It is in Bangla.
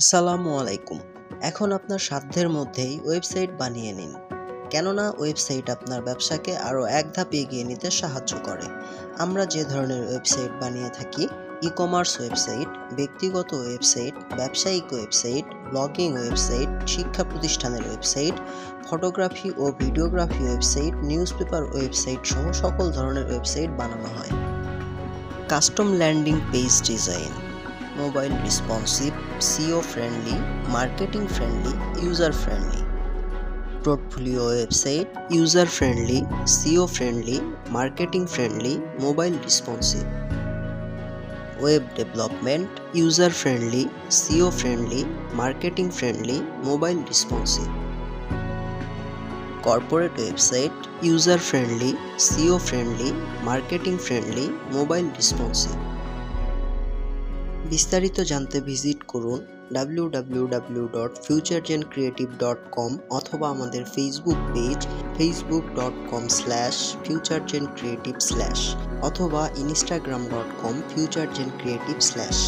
আসসালামু আলাইকুম। এখন আপনার সাধ্যের মধ্যেই ওয়েবসাইট বানিয়ে নিন। কেননা ওয়েবসাইট আপনার ব্যবসাকে আরও এক ধাপ এগিয়ে নিতে সাহায্য করে। আমরা যে ধরনের ওয়েবসাইট বানিয়ে থাকি ই কমার্স ওয়েবসাইট, ব্যক্তিগত ওয়েবসাইট, ব্যবসায়িক ওয়েবসাইট, ব্লগিং ওয়েবসাইট, শিক্ষা প্রতিষ্ঠানের ওয়েবসাইট, ফটোগ্রাফি ও videography website news paper website সহ সকল ধরনের ওয়েবসাইট বানানো হয়। Custom landing page design. mobile responsive, SEO friendly, marketing friendly, user friendly. Portfolio website user friendly, SEO friendly, marketing friendly, mobile responsive. Web development user friendly, SEO friendly, marketing friendly, mobile responsive. Corporate website user friendly, SEO friendly, marketing friendly, mobile responsive বিস্তারিত জানতে ভিজিট করুন www.futuregencreative.com অথবা আমাদের Facebook page slash FutureGen creative slash অথবা ফিউচারজেন ক্রিয়েটিভ স্ল্যাশ